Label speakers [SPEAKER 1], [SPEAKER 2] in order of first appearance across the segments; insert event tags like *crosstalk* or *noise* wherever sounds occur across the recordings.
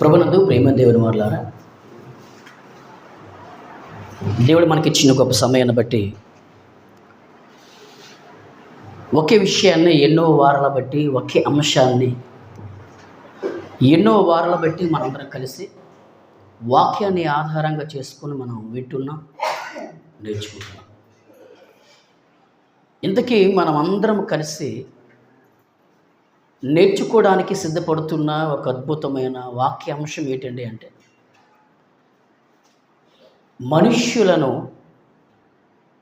[SPEAKER 1] ప్రభునందు ప్రేమ దేవుని వారులారా దేవుడు మనకిచ్చిన గొప్ప సమయాన్ని బట్టి ఒకే విషయాన్ని ఎన్నో వారాల బట్టి ఒకే అంశాన్ని ఎన్నో వారాల బట్టి మనందరం కలిసి వాక్యాన్ని ఆధారంగా చేసుకొని మనం వింటున్నాం నేర్చుకుంటున్నాం. ఇంతకీ మనం అందరం కలిసి నేర్చుకోవడానికి సిద్ధపడుతున్న ఒక అద్భుతమైన వాక్యాంశం ఏంటండి అంటే మనుష్యులను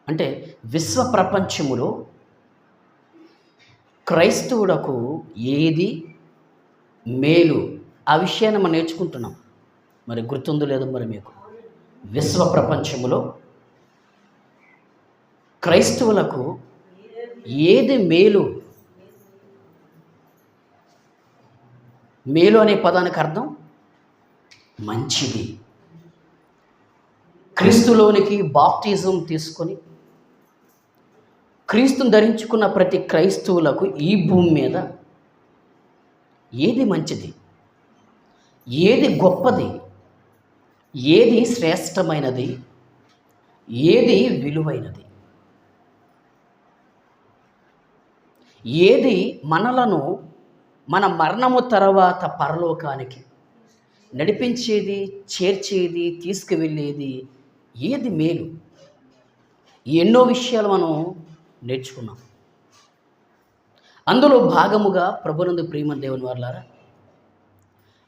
[SPEAKER 1] అంటే విశ్వ ప్రపంచములో క్రైస్తవులకు ఏది మేలు? ఆ విషయాన్ని మనం నేర్చుకుంటున్నాం. మరి గుర్తుందో లేదో మరి మీకు? విశ్వ ప్రపంచములో క్రైస్తవులకు ఏది మేలు? మేలు అనే పదానికి అర్థం మంచిది. క్రీస్తులోనికి బాప్టిజం తీసుకొని క్రీస్తుని ధరించుకున్న ప్రతి క్రైస్తవులకు ఈ భూమి మీద ఏది మంచిది? ఏది గొప్పది? ఏది శ్రేష్టమైనది? ఏది విలువైనది? ఏది మనలను మన మరణము తర్వాత పరలోకానికి నడిపించేది చేర్చేది తీసుకువెళ్ళేది ఏది మేలు? ఎన్నో విషయాలు మనం నేర్చుకున్నాం. అందులో భాగముగా ప్రభునందు ప్రేమ దేవుని వర్లారా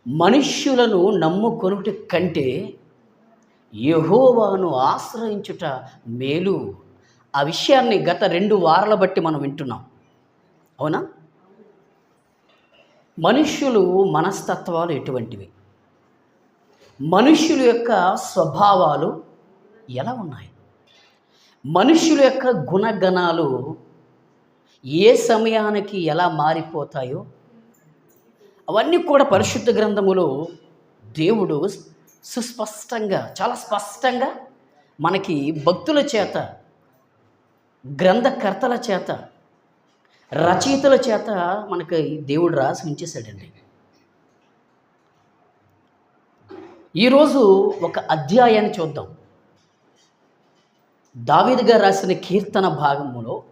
[SPEAKER 1] మనుష్యులను నమ్ముకొనుట కంటే యహోవాను ఆశ్రయించుట మేలు. ఆ విషయాన్ని గత రెండు వారాల బట్టి మనం వింటున్నాం. అవునా? మనుష్యులు మనస్తత్వాలు ఎటువంటివి? మనుష్యుల యొక్క స్వభావాలు ఎలా ఉన్నాయి? మనుష్యుల యొక్క గుణగణాలు ఏ సమయానికి ఎలా మారిపోతాయో అవన్నీ కూడా పరిశుద్ధ గ్రంథములో దేవుడు సుస్పష్టంగా చాలా స్పష్టంగా మనకి భక్తుల చేత గ్రంథకర్తల చేత రచయితల చేత మనకి దేవుడు రాసి ఉంచేశాడండి. ఈరోజు ఒక అధ్యాయాన్ని చూద్దాం. దావీద్ రాసిన కీర్తన భాగంలో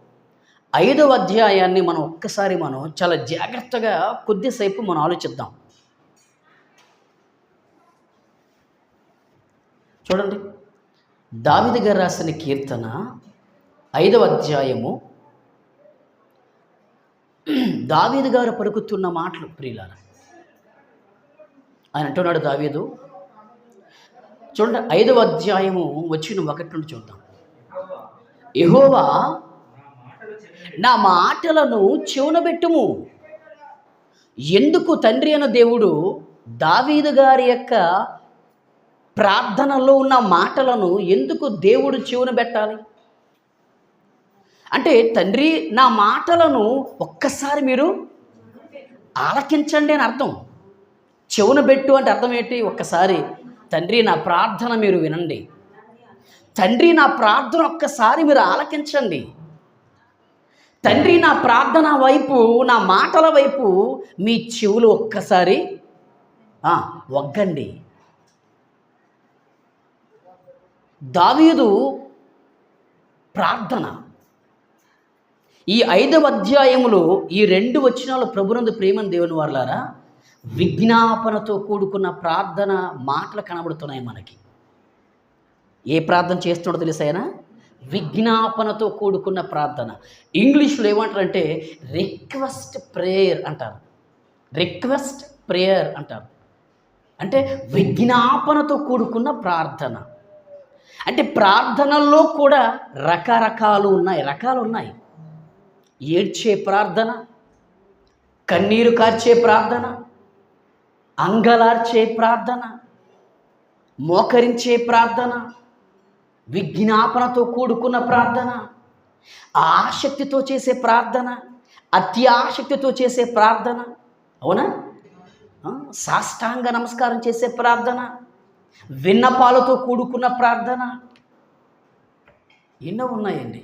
[SPEAKER 1] ఐదవ అధ్యాయాన్ని మనం ఒక్కసారి మనం చాలా జాగ్రత్తగా కొద్దిసేపు మనం ఆలోచిద్దాం. చూడండి. దావిదిగా రాసిన కీర్తన ఐదవ అధ్యాయము దావీదు గారు పలుకుతున్న మాటలు ప్రియులార ఆయన అంటున్నాడు దావీదు చూడండి ఐదవ అధ్యాయము వచ్చిన ఒకటి నుండి చూద్దాం. యహోవా నా మాటలను చెవునబెట్టుము. ఎందుకు తండ్రి అయిన దేవుడు దావీదు గారి యొక్క ప్రార్థనలో ఉన్న మాటలను ఎందుకు దేవుడు చెవున పెట్టాలి? అంటే తండ్రి నా మాటలను ఒక్కసారి మీరు ఆలకించండి అని అర్థం. చెవున పెట్టు అంటే అర్థం ఏంటి? ఒక్కసారి తండ్రి నా ప్రార్థన మీరు వినండి. తండ్రి నా ప్రార్థన ఒక్కసారి మీరు ఆలకించండి. తండ్రి నా ప్రార్థన వైపు నా మాటల వైపు మీ చెవులు ఒక్కసారి ఒగ్గండి. వగ్గండి దావీదు ప్రార్థన ఈ ఐదవ అధ్యాయములో ఈ రెండు వచనాలు ప్రభునందు ప్రేమను దేవుని వారులారా విజ్ఞాపనతో కూడుకున్న ప్రార్థన మాటలు కనబడుతున్నాయి మనకి. ఏ ప్రార్థన చేస్తున్నాడో తెలిసాయనా విజ్ఞాపనతో కూడుకున్న ప్రార్థన. ఇంగ్లీష్లో ఏమంటారంటే రిక్వెస్ట్ ప్రేయర్ అంటారు. రిక్వెస్ట్ ప్రేయర్ అంటారు. అంటే విజ్ఞాపనతో కూడుకున్న ప్రార్థన. అంటే ప్రార్థనల్లో కూడా రకరకాలు ఉన్నాయి రకాలు ఉన్నాయి. ఏడ్చే ప్రార్థన కన్నీరు కార్చే ప్రార్థన అంగలార్చే ప్రార్థన మోకరించే ప్రార్థన విజ్ఞాపనతో కూడుకున్న ప్రార్థన ఆసక్తితో చేసే ప్రార్థన అత్యాసక్తితో చేసే ప్రార్థన అవునా? సాష్టాంగ నమస్కారం చేసే ప్రార్థన విన్నపాలతో కూడుకున్న ప్రార్థన ఎన్నో ఉన్నాయండి.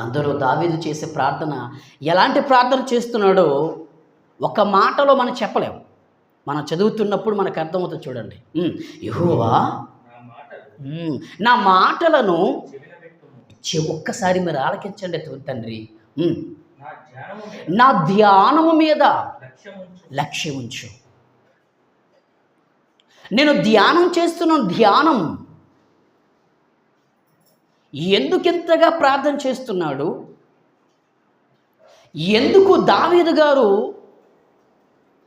[SPEAKER 1] అందులో దావీదు చేసే ప్రార్థన ఎలాంటి ప్రార్థన చేస్తున్నాడో ఒక మాటలో మనం చెప్పలేము. మనం చదువుతున్నప్పుడు మనకు అర్థమవుతుంది చూడండి. యహోవా
[SPEAKER 2] నా
[SPEAKER 1] మాటలను చె- ఒక్కసారి మీరు ఆలకించండి తండ్రి.
[SPEAKER 2] నా ధ్యానము మీద
[SPEAKER 1] లక్ష్యం ఉంచు నేను ధ్యానం చేస్తున్న ధ్యానం ఎందుకింతగా ప్రార్థన చేస్తున్నాడు? ఎందుకు దావీదు గారు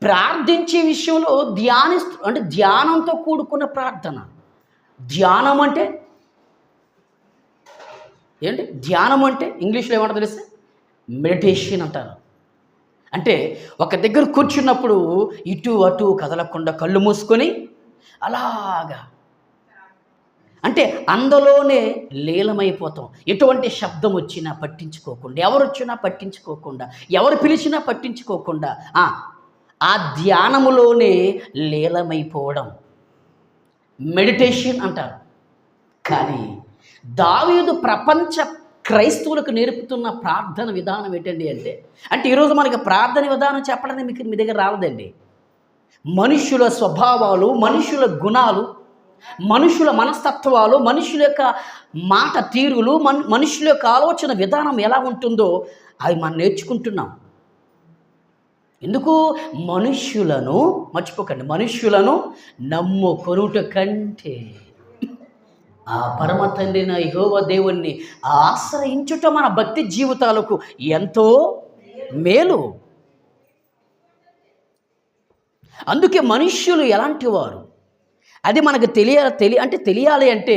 [SPEAKER 1] ప్రార్థించే విషయంలో ధ్యానిస్తూ అంటే ధ్యానంతో కూడుకున్న ప్రార్థన? ధ్యానం అంటే? ఏంటి? ధ్యానం అంటే ఇంగ్లీష్లో ఏమంటారు తెలిస్తే మెడిటేషన్ అంటారు. అంటే ఒక దగ్గర కూర్చున్నప్పుడు ఇటు అటు కదలకుండా కళ్ళు మూసుకొని అలాగా అంటే అందులోనే లీలమైపోతాం ఎటువంటి శబ్దం వచ్చినా పట్టించుకోకుండా ఎవరు వచ్చినా పట్టించుకోకుండా ఎవరు పిలిచినా పట్టించుకోకుండా ఆ, ధ్యానములోనే లీలమైపోవడం మెడిటేషన్ అంటారు. కానీ దావీదు ప్రపంచ క్రైస్తవులకు నేర్పుతున్న ప్రార్థన విధానం ఏంటండి అంటే అంటే ఈరోజు మనకి ప్రార్థన విధానం చెప్పడానికి మీకు మీ దగ్గర రాలేదండి. మనుషుల స్వభావాలు మనుషుల గుణాలు మనుషుల మనస్తత్వాలు మనుషుల యొక్క మాట తీరులు మన్ మనుషుల యొక్క ఆలోచన విధానం ఎలా ఉంటుందో అవి మనం నేర్చుకుంటున్నాం. ఎందుకు? మనుష్యులను మర్చిపోకండి మనుష్యులను నమ్ముకొనుట కంటే ఆ పరమ తండ్రిన యెహోవా దేవుణ్ణి ఆశ్రయించుట మన భక్తి జీవితాలకు ఎంతో మేలు. అందుకే మనుష్యులు ఎలాంటి వారు? అది మనకు తెలియ తెలి అంటే తెలియాలి అంటే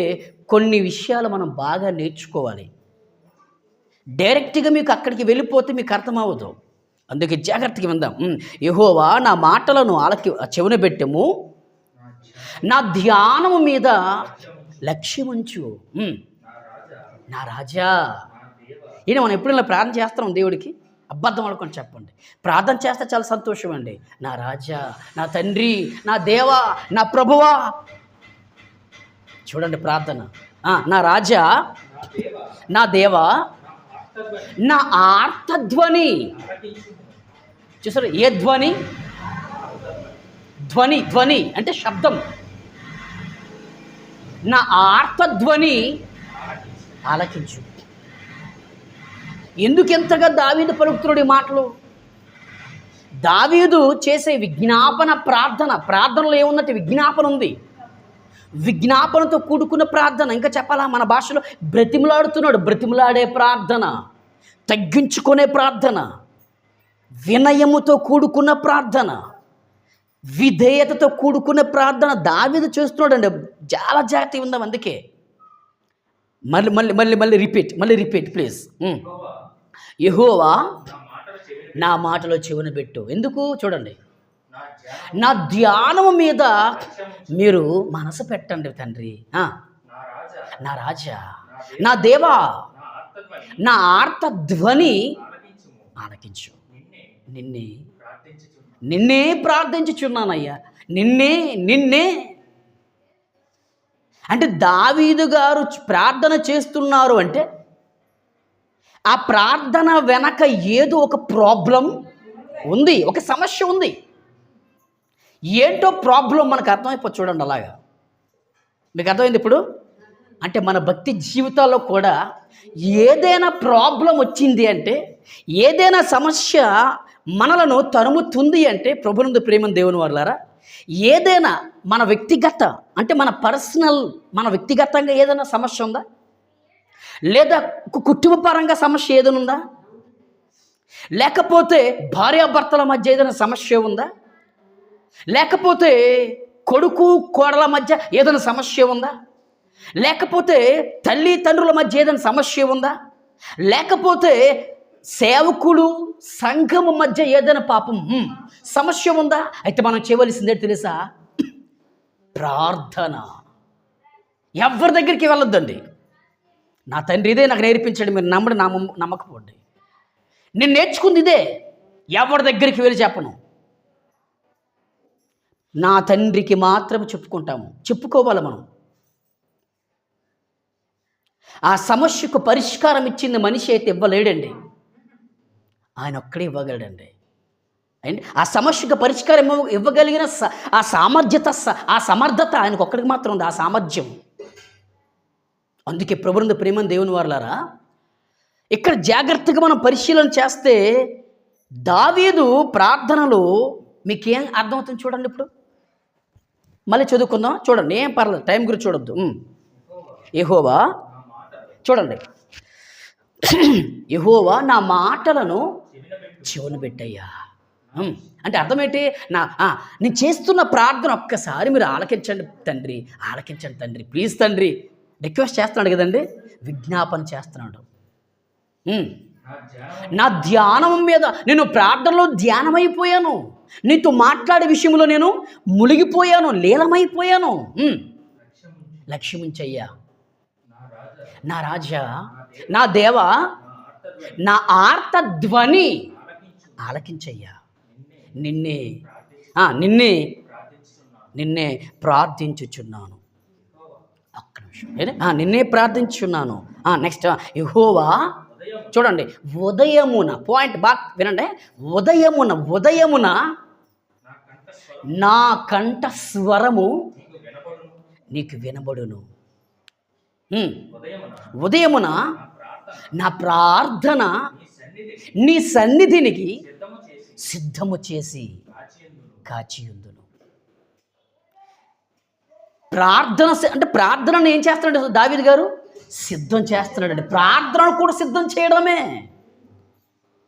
[SPEAKER 1] కొన్ని విషయాలు మనం బాగా నేర్చుకోవాలి. డైరెక్ట్గా మీకు అక్కడికి వెళ్ళిపోతే మీకు అర్థమవ్వదు. అందుకే జాగ్రత్తగా విందాం. యహోవా నా మాటలను ఆలకి చెవున పెట్టము.
[SPEAKER 2] నా ధ్యానం
[SPEAKER 1] ధ్యానము మీద
[SPEAKER 2] లక్ష్యముంచు
[SPEAKER 1] లక్ష్యం ఉంచు.
[SPEAKER 2] నా రాజా.
[SPEAKER 1] ఈయన మనం ఎప్పుడైనా ప్రార్థన చేస్తాం దేవుడికి? అబద్ధం అనుకొని చెప్పండి. ప్రార్థన చేస్తే చాలా సంతోషం అండి నా రాజా నా తండ్రి నా దేవా నా ప్రభువా. చూడండి ప్రార్థన. నా రాజా
[SPEAKER 2] నా దేవ
[SPEAKER 1] నా దేవా
[SPEAKER 2] నా ఆర్తధ్వని.
[SPEAKER 1] చూసారు? ఏ ధ్వని? ధ్వని ధ్వని అంటే శబ్దం. నా ఆర్తధ్వని
[SPEAKER 2] ఆలకించు.
[SPEAKER 1] ఎందుకెంతగా దావీదు పలుకుతున్నాడు ఈ మాటలు? దావీదు చేసే విజ్ఞాపన ప్రార్థన ప్రార్థనలో ఏమున్నట్టు విజ్ఞాపన ఉంది? విజ్ఞాపనతో కూడుకున్న ప్రార్థన ఇంకా చెప్పాలా? మన భాషలో బ్రతిమలాడుతున్నాడు బ్రతిమలాడే ప్రార్థన తగ్గించుకునే ప్రార్థన వినయముతో కూడుకున్న ప్రార్థన విధేయతతో కూడుకున్న ప్రార్థన దావీదు చేస్తున్నాడండి. చాలా జాగ్రత్త ఉందాం అందుకే. మళ్ళీ మళ్ళీ మళ్ళీ మళ్ళీ రిపీట్ మళ్ళీ రిపీట్ ప్లీజ్
[SPEAKER 2] యహోవా నా మాటలో చెవిన
[SPEAKER 1] మాటలో పెట్టు. ఎందుకు? చూడండి.
[SPEAKER 2] నా ధ్యానం
[SPEAKER 1] మీద మీరు మనసు పెట్టండి తండ్రి.
[SPEAKER 2] నా రాజా
[SPEAKER 1] నా
[SPEAKER 2] దేవా
[SPEAKER 1] నా
[SPEAKER 2] ఆర్తధ్వని
[SPEAKER 1] ఆర్త ధ్వని
[SPEAKER 2] ఆలకించుము
[SPEAKER 1] ఆలకించు.
[SPEAKER 2] నిన్నే
[SPEAKER 1] నిన్నే ప్రార్థించుచున్నానయ్యా. నిన్నే నిన్నే. అంటే దావీదు గారు ప్రార్థన చేస్తున్నారు అంటే ఆ ప్రార్థన వెనక ఏదో ఒక ప్రాబ్లం ఉంది ఒక సమస్య ఉంది. ఏంటో ప్రాబ్లం మనకు అర్థమైపోతుంది చూడండి అలాగా. మీకు అర్థమైంది ఇప్పుడు? అంటే మన భక్తి జీవితాల్లో కూడా ఏదైనా ప్రాబ్లం వచ్చింది అంటే ఏదైనా సమస్య మనలను తరుముతుంది అంటే ప్రభునందు ప్రేమను దేవుని వాళ్ళారా ఏదైనా మన వ్యక్తిగత అంటే మన పర్సనల్ మన వ్యక్తిగతంగా ఏదైనా సమస్య ఉందా? లేదా కుటుంబ కుటుంబపరంగా సమస్య ఏదైనా ఉందా? లేకపోతే భార్యాభర్తల మధ్య ఏదైనా సమస్య ఉందా? లేకపోతే కొడుకు కోడల మధ్య ఏదైనా సమస్య ఉందా? లేకపోతే తల్లి తండ్రుల మధ్య ఏదైనా సమస్య ఉందా? లేకపోతే సేవకుడు సంఘము మధ్య ఏదైనా పాపం సమస్య ఉందా? అయితే మనం చేయవలసిందే తెలుసా? *clears throat* ప్రార్థన. ఎవరి దగ్గరికి వెళ్ళొద్దండి? నా తండ్రి ఇదే నాకు నేర్పించండి మీరు నమ్మడి నా నమ్మకపోండి నేను నేర్చుకుంది ఇదే. ఎవరి దగ్గరికి వెళ్ళి చెప్పను. నా తండ్రికి మాత్రం చెప్పుకుంటాము. చెప్పుకోవాలి మనం. ఆ సమస్యకు పరిష్కారం ఇచ్చింది మనిషి అయితే ఇవ్వలేడండి. ఆయన ఒక్కడే ఇవ్వగలడండి. అండ్ ఆ సమస్యకు పరిష్కారం ఇవ్వగలిగిన స- ఆ సామర్థ్యత స- ఆ సమర్థత ఆయనకు ఒక్కడికి మాత్రం ఉంది. ఆ సామర్థ్యం. అందుకే ప్రభుత్వ ప్రేమని దేవుని వారలారా ఇక్కడ జాగ్రత్తగా మనం పరిశీలన చేస్తే దావీదు ప్రార్థనలో మీకేం అర్థమవుతుంది చూడండి ఇప్పుడు. మళ్ళీ చదువుకుందాం. చూడండి ఏం పర్లేదు టైం గురించి చూడొద్దు. ఉమ్. చూడండి. యహోవా నా మాటలను
[SPEAKER 2] చెవిన
[SPEAKER 1] చెవును పెట్టయ్యా అంటే అర్థం ఏంటి నా నేను చేస్తున్న ప్రార్థన ఒక్కసారి మీరు ఆలకించండి తండ్రి ఆలకించండి తండ్రి ప్లీజ్ తండ్రి. రిక్వెస్ట్ చేస్తున్నాడు కదండి. విజ్ఞాపన చేస్తున్నాడు.
[SPEAKER 2] నా ధ్యానం
[SPEAKER 1] మీద నేను ప్రార్థనలో ధ్యానమైపోయాను. నీతో మాట్లాడే విషయంలో నేను మునిగిపోయాను లీలమైపోయాను
[SPEAKER 2] లక్ష్మించయ్యా.
[SPEAKER 1] లక్ష్యముంచయ్యా
[SPEAKER 2] నా రాజా
[SPEAKER 1] నా నా దేవ
[SPEAKER 2] నా
[SPEAKER 1] ఆర్త
[SPEAKER 2] ధ్వని
[SPEAKER 1] ఆలకించయ్యా.
[SPEAKER 2] నిన్నే
[SPEAKER 1] నిన్నే నిన్నే ప్రార్థించుచున్నాను
[SPEAKER 2] యెహోవా,
[SPEAKER 1] ఒక్క నిమిషం ఏదే? ఆ, నిన్నే ప్రార్థించుచున్నాను. నెక్స్ట్ యహోవా చూడండి ఉదయమున పాయింట్ బాగా వినండి ఉదయమున ఉదయమున
[SPEAKER 2] నా
[SPEAKER 1] కంఠ స్వరము
[SPEAKER 2] నీకు వినబడును. ఉదయమున నా ప్రార్థన
[SPEAKER 1] నా సన్నిధినికి
[SPEAKER 2] సిద్ధము చేసి కాచియుందును.
[SPEAKER 1] ప్రార్థన అంటే ప్రార్థనను ఏం చేస్తున్నాడు అసలు గారు? సిద్ధం చేస్తున్నాడండి. ప్రార్థనను కూడా సిద్ధం చేయడమే.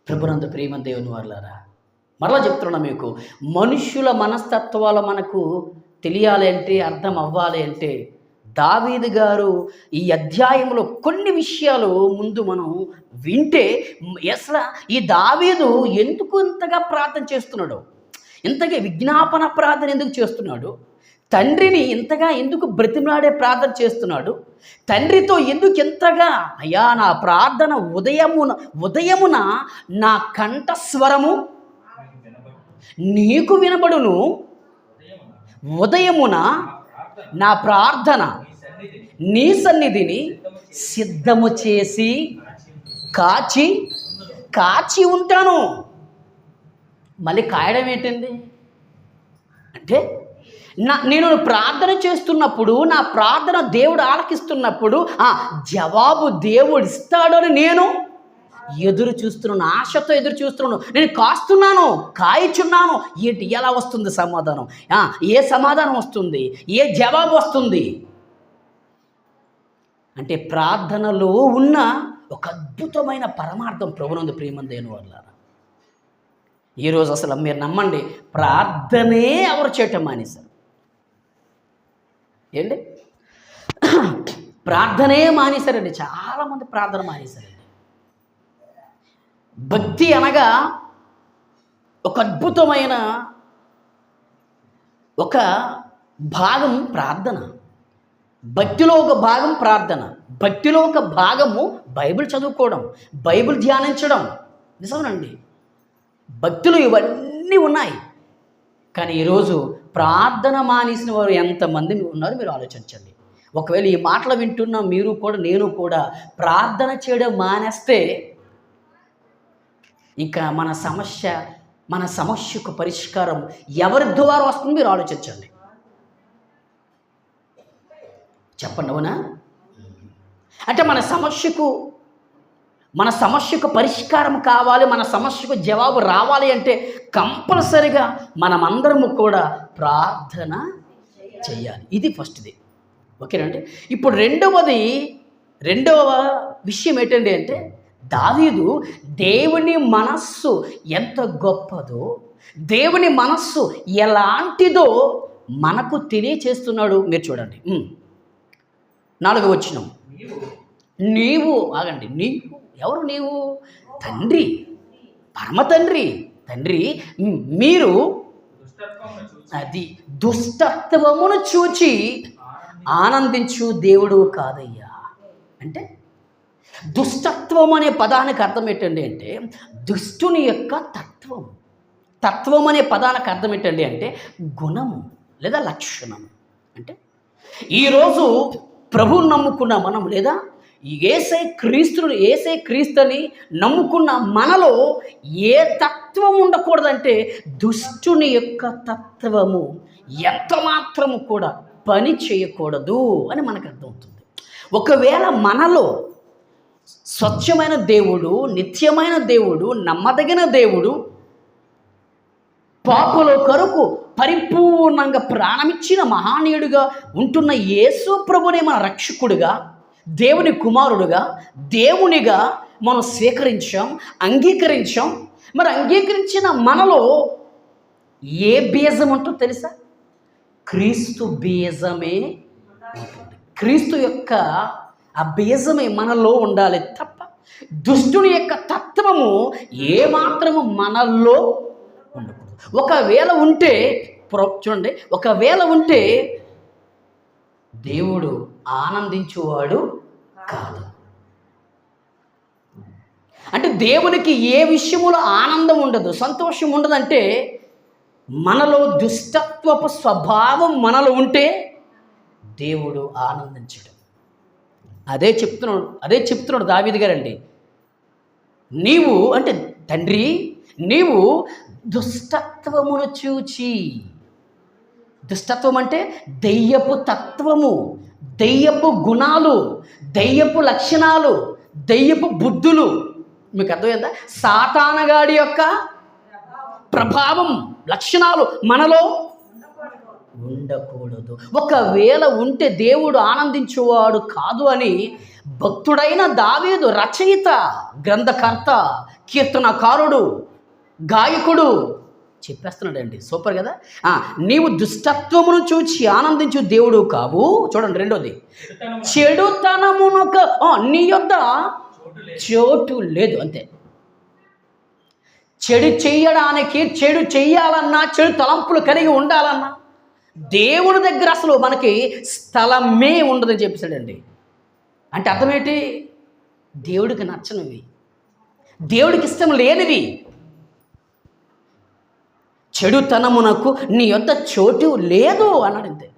[SPEAKER 1] ప్రభునందు ప్రేమ దేవుని వాళ్ళారా మరలా చెప్తున్నా మీకు మనుష్యుల మనస్తత్వాలు మనకు తెలియాలి అంటే అర్థం అవ్వాలి అంటే దావీదు గారు ఈ అధ్యాయంలో కొన్ని విషయాలు ముందు మనం వింటే అసలు ఈ దావీదు ఎందుకు ఇంతగా ప్రార్థన చేస్తున్నాడు? ఇంతగా విజ్ఞాపన ప్రార్థన ఎందుకు చేస్తున్నాడు? తండ్రిని ఇంతగా ఎందుకు బ్రతిమలాడే ప్రార్థన చేస్తున్నాడు? తండ్రితో ఎందుకు ఎంతగా అయ్యా నా ప్రార్థన ఉదయమున ఉదయమున నా కంఠస్వరము
[SPEAKER 2] నీకు వినబడును. ఉదయమున నా ప్రార్థన
[SPEAKER 1] నీ
[SPEAKER 2] సన్నిధిని సిద్ధము చేసి
[SPEAKER 1] కాచి కాచి ఉంటాను. మళ్ళీ కాయడం ఏంటండి? అంటే నా నేను ప్రార్థన చేస్తున్నప్పుడు నా ప్రార్థన దేవుడు ఆలకిస్తున్నప్పుడు ఆ జవాబు దేవుడు ఇస్తాడని నేను ఎదురు చూస్తున్నాను ఆశతో ఎదురు చూస్తున్నాను. నేను కాస్తున్నాను కాయచున్నాను. ఏంటి? ఎలా వస్తుంది సమాధానం? ఏ సమాధానం వస్తుంది? ఏ జవాబు వస్తుంది? అంటే ప్రార్థనలో ఉన్న ఒక అద్భుతమైన పరమార్థం ప్రభునందు ప్రేమందేను వల్ల ఈరోజు అసలు మీరు నమ్మండి ప్రార్థనే ఎవరు చేయటం మానేశారు. ఏంటి? ప్రార్థనే మానేశారండి. చాలామంది ప్రార్థన మానేశారండి. భక్తి అనగా ఒక అద్భుతమైన ఒక భాగం ప్రార్థన. భక్తిలో ఒక భాగం ప్రార్థన. భక్తిలో ఒక భాగము బైబిల్ చదువుకోవడం బైబిల్ ధ్యానించడం. నిజమేనండి. భక్తులు ఇవన్నీ ఉన్నాయి. కానీ ఈరోజు ప్రార్థన మానేసిన వారు ఎంతమంది ఉన్నారో మీరు ఆలోచించండి. ఒకవేళ ఈ మాటలు వింటున్న మీరు కూడా నేను కూడా ప్రార్థన చేయడం మానేస్తే ఇంకా మన సమస్య మన సమస్యకు పరిష్కారం ఎవరి ద్వారా వస్తుంది మీరు ఆలోచించండి. చెప్పండి అవునా? అంటే మన సమస్యకు మన సమస్యకు పరిష్కారం కావాలి మన సమస్యకు జవాబు రావాలి అంటే కంపల్సరిగా మనమందరము కూడా ప్రార్థన చేయాలి. ఇది ఫస్ట్ది. ఓకేనండి ఇప్పుడు రెండవది రెండవ విషయం ఏంటండి అంటే దావీదు దేవుని మనస్సు ఎంత గొప్పదో దేవుని మనస్సు ఎలాంటిదో మనకు తెలియచేస్తున్నాడు. మీరు చూడండి. నాలుగు వచ్చిన
[SPEAKER 2] నీవు
[SPEAKER 1] ఆగండి. నీవు ఎవరు నీవు? తండ్రి. పరమ తండ్రి. తండ్రి మీరు అది దుష్టత్వమును చూచి ఆనందించు దేవుడు కాదయ్యా. అంటే దుష్టత్వం అనే పదానికి అర్థం ఏంటండి అంటే దుష్టుని యొక్క తత్వం. తత్వం అనే పదానికి అర్థం ఏంటండి అంటే గుణము లేదా లక్షణం అంటే ఈరోజు ప్రభువు నమ్ముకున్న మనం లేదా ఏసై క్రీస్తుని ఏసై క్రీస్తుని నమ్ముకున్న మనలో ఏ తత్వం ఉండకూడదంటే దుష్టుని యొక్క తత్వము. ఎంత మాత్రము కూడా పని చేయకూడదు అని మనకు అర్థమవుతుంది. ఒకవేళ మనలో స్వచ్ఛమైన దేవుడు నిత్యమైన దేవుడు నమ్మదగిన దేవుడు పాపుల కొరకు పరిపూర్ణంగా ప్రాణమిచ్చిన మహానీయుడిగా ఉంటున్న యేసు ప్రభునే మన రక్షకుడిగా దేవుని కుమారుడుగా దేవునిగా మనం స్వీకరించాం అంగీకరించాం. మరి అంగీకరించిన మనలో ఏ బీజం ఉంటుందో తెలుసా? క్రీస్తు బీజమే క్రీస్తు యొక్క ఆ బీజమే మనలో ఉండాలి తప్ప దుష్టుని యొక్క తత్వము ఏమాత్రము మనలో ఉండకూడదు. ఒకవేళ ఉంటే చూడండి ఒకవేళ ఉంటే దేవుడు ఆనందించువాడు కాదు. అంటే దేవునికి ఏ విషయములో ఆనందం ఉండదు సంతోషం ఉండదంటే మనలో దుష్టత్వపు స్వభావం మనలో ఉంటే దేవుడు ఆనందించడు. అదే చెప్తున్నాడు అదే చెప్తున్నాడు దావిది గారండి. నీవు అంటే తండ్రి నీవు దుష్టత్వమును చూచి దుష్టత్వం అంటే దెయ్యపు తత్వము దెయ్యపు గుణాలు దెయ్యపు లక్షణాలు దెయ్యపు బుద్ధులు. మీకు అర్థమైందా? సాతానగాడి యొక్క ప్రభావం లక్షణాలు మనలో ఉండకూడదు. ఒకవేళ ఉంటే దేవుడు ఆనందించేవాడు కాదు అని భక్తుడైన దావేదు రచయిత గ్రంథకర్త కీర్తనకారుడు గాయకుడు చెప్పేస్తున్నాడండి. సూపర్ కదా? ఆ, నీవు దుష్టత్వమును చూచి ఆనందించు దేవుడు కావు. చూడండి రెండోది.
[SPEAKER 2] చెడుతనము
[SPEAKER 1] చెడుతనమునొక ఆ, నీ యొద్ద
[SPEAKER 2] చోటు లేదు.
[SPEAKER 1] అంతే. చెడు చెయ్యడానికి చెడు చెయ్యాలన్నా చెడు తలంపులు కలిగి ఉండాలన్నా దేవుని దగ్గర అసలు మనకి స్థలమే ఉండదని చెప్పేశాడండి. అంటే అర్థమేంటి దేవుడికి నచ్చనివి. దేవుడికి ఇష్టం లేనివి. చెడుతనమునకు నీ యొద్ద చోటు లేదు అన్నాడు అంతే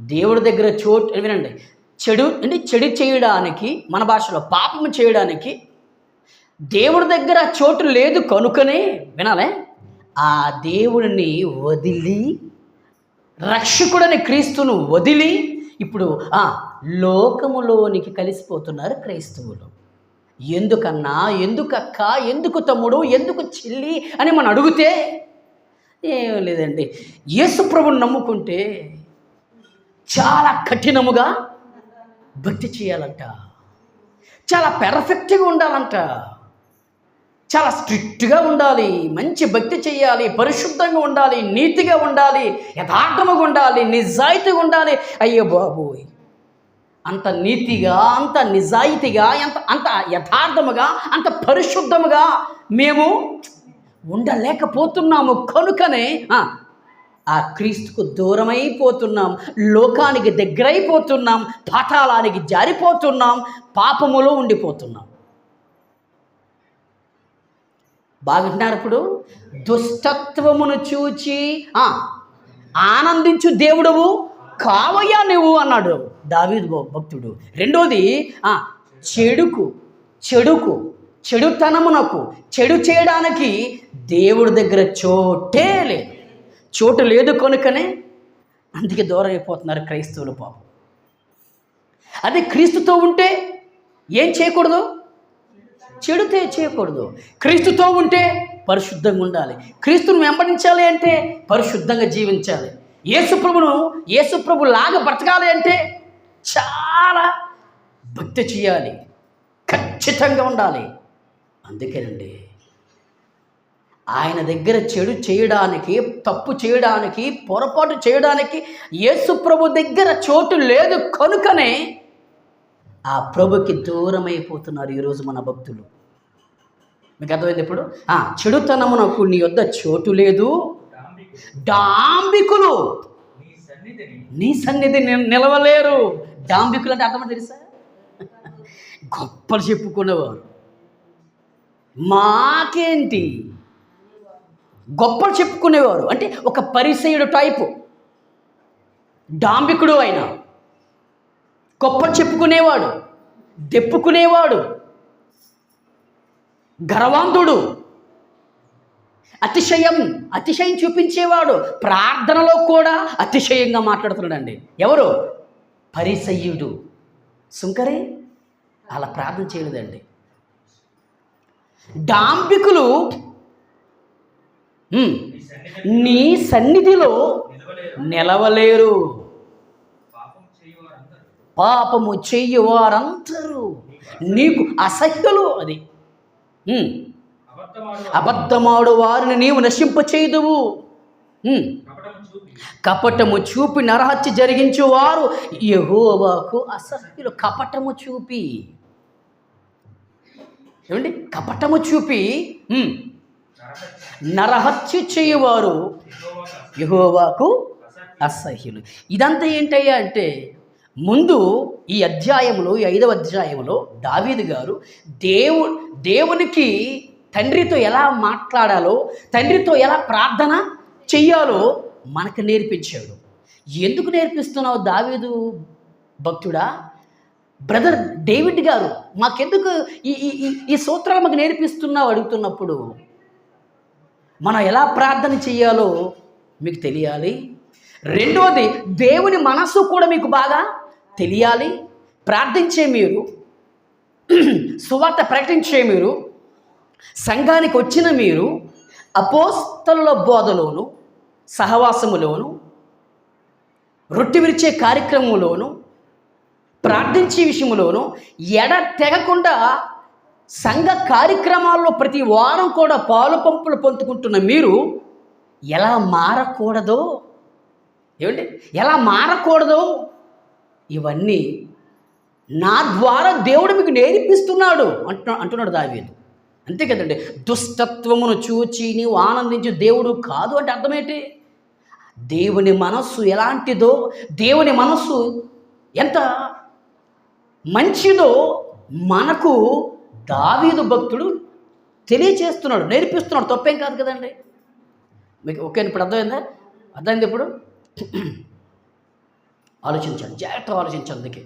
[SPEAKER 1] దేవుడి దగ్గర చోటు వినండి చెడు అంటే చెడు చేయడానికి మన భాషలో పాపము చేయడానికి దేవుడి దగ్గర చోటు లేదు కనుకనే వినాలే. ఆ దేవుడిని వదిలి రక్షకుడని క్రీస్తును వదిలి ఇప్పుడు ఆ లోకములోనికి కలిసిపోతున్నారు క్రైస్తవులు. ఎందుకన్నా? ఎందుకక్క? ఎందుకు తమ్ముడు? ఎందుకు చెల్లి? అని మనం అడిగితే ఏం లేదండి. యేసుప్రభుని నమ్ముకుంటే చాలా కఠినముగా భక్తి చేయాలంట. చాలా పెర్ఫెక్ట్గా ఉండాలంట. చాలా స్ట్రిక్ట్గా ఉండాలి. మంచి భక్తి చేయాలి. పరిశుద్ధంగా ఉండాలి. నీతిగా ఉండాలి. యథార్థముగా ఉండాలి. నిజాయితీగా ఉండాలి. అయ్యో బాబోయ్. అంత నీతిగా అంత నిజాయితీగా ఎంత అంత యథార్థముగా అంత పరిశుద్ధముగా మేము ఉండలేకపోతున్నాము. కనుకనే ఆ, క్రీస్తుకు దూరమైపోతున్నాం. లోకానికి దగ్గరైపోతున్నాం. పాతాళానికి జారిపోతున్నాం. పాపములో ఉండిపోతున్నాం. బాగుంటున్నారు ఇప్పుడు? దుష్టత్వమును చూచి ఆనందించు దేవుడవు కావయ్యా నువ్వు అన్నాడు. దావీదు భక్తుడు. రెండోది చెడుకు చెడుకు చెడుతనమునకు చెడు చేయడానికి దేవుడి దగ్గర చోటే లేదు. చోటు లేదు కనుకనే అందుకే దూరం అయిపోతున్నారు క్రైస్తవులు పాపం. అదే క్రీస్తుతో ఉంటే ఏం చేయకూడదు? చెడుతే చేయకూడదు. క్రీస్తుతో ఉంటే పరిశుద్ధంగా ఉండాలి. క్రీస్తును వెంబడించాలి అంటే పరిశుద్ధంగా జీవించాలి. యేసుప్రభును యేసుప్రభు లాగా బ్రతకాలి అంటే చాలా భక్తి చేయాలి. ఖచ్చితంగా ఉండాలి. అందుకేనండి ఆయన దగ్గర చెడు చేయడానికి తప్పు చేయడానికి పొరపాటు చేయడానికి యేసు ప్రభు దగ్గర చోటు లేదు కనుకనే ఆ ప్రభుకి దూరం అయిపోతున్నారు ఈరోజు మన భక్తులు. మీకు అర్థమైంది ఇప్పుడు? ఆ చెడుతనమునకు నీ వద్ద చోటు లేదు. డాంబికులు.
[SPEAKER 2] నీ
[SPEAKER 1] సన్నిధి నిలవలేరు. డాంబికులు అంటే అర్థం తెలుసా? గొప్పలు చెప్పుకునేవారు. మాకేంటి? గొప్పలు చెప్పుకునేవారు. అంటే ఒక పరిసయుడు టైపు డాంబికుడు అయిన. గొప్పలు చెప్పుకునేవాడు. దెప్పుకునేవాడు. గర్వాంధుడు. అతిశయం అతిశయం చూపించేవాడు. ప్రార్థనలో కూడా అతిశయంగా మాట్లాడుతున్నాడండి. ఎవరు? పరిసయ్యుడు. సుంకరే అలా ప్రార్థన చేయలేదండి. డాంబికులు
[SPEAKER 2] నీ
[SPEAKER 1] సన్నిధిలో
[SPEAKER 2] నిలవలేరు. పాపము చేయువారందరూ
[SPEAKER 1] పాపము నీకు అసహ్యులు అది.
[SPEAKER 2] అబద్ధమాడు
[SPEAKER 1] వారిని నీవు నశింపచేయుదువు. ఉమ్,
[SPEAKER 2] కపటము చూపి
[SPEAKER 1] నరహత్య జరిగించేవారు యహోవాకు అసహ్యులు. కపటము చూపి. ఏమండి? కపటము చూపి.
[SPEAKER 2] నరహత్య
[SPEAKER 1] చేయువారు
[SPEAKER 2] యహోవాకు అసహ్యం
[SPEAKER 1] అసహ్యులు. ఇదంతా ఏంటయ్యా అంటే ముందు ఈ అధ్యాయంలో ఈ ఐదవ అధ్యాయంలో దావీదు గారు దేవు దేవునికి తండ్రితో ఎలా మాట్లాడాలో తండ్రితో ఎలా ప్రార్థన చెయ్యాలో మనకు నేర్పించాడు. ఎందుకు నేర్పిస్తున్నావు దావీదు భక్తుడా? బ్రదర్ డేవిడ్ గారు మాకెందుకు ఈ ఈ సూత్రాలు మాకు నేర్పిస్తున్నావు అడుగుతున్నప్పుడు? మనం ఎలా ప్రార్థన చేయాలో మీకు తెలియాలి. రెండోది దేవుని మనస్సు కూడా మీకు బాగా తెలియాలి. ప్రార్థించే మీరు సువార్త ప్రకటించే మీరు సంఘానికి వచ్చిన మీరు అపోస్తల బోధలోను సహవాసములోను రొట్టె విరిచే కార్యక్రమంలోను ప్రార్థించే విషయంలోను ఎడ తెగకుండా సంఘ కార్యక్రమాల్లో ప్రతి వారం కూడా పాలు పంపులు పొందుకుంటున్న మీరు ఎలా మారకూడదో ఏమండి? ఎలా మారకూడదో ఇవన్నీ నా ద్వారా దేవుడు మీకు నేర్పిస్తున్నాడు అంటున్నా అంటున్నాడు దావీదు. అంతే కదండి. దుష్టత్వమును చూచి నీవు ఆనందించు దేవుడు కాదు అంటే అర్థమేంటి? దేవుని మనస్సు ఎలాంటిదో దేవుని మనస్సు ఎంత మంచిదో మనకు దావీదు భక్తుడు తెలియచేస్తున్నాడు నేర్పిస్తున్నాడు. తప్పేం కాదు కదండి. మీకు ఓకే ఇప్పుడు అర్థమైందా? అర్థమైంది ఇప్పుడు? ఆలోచించండి జాగ్రత్తగా ఆలోచించండి అందుకే.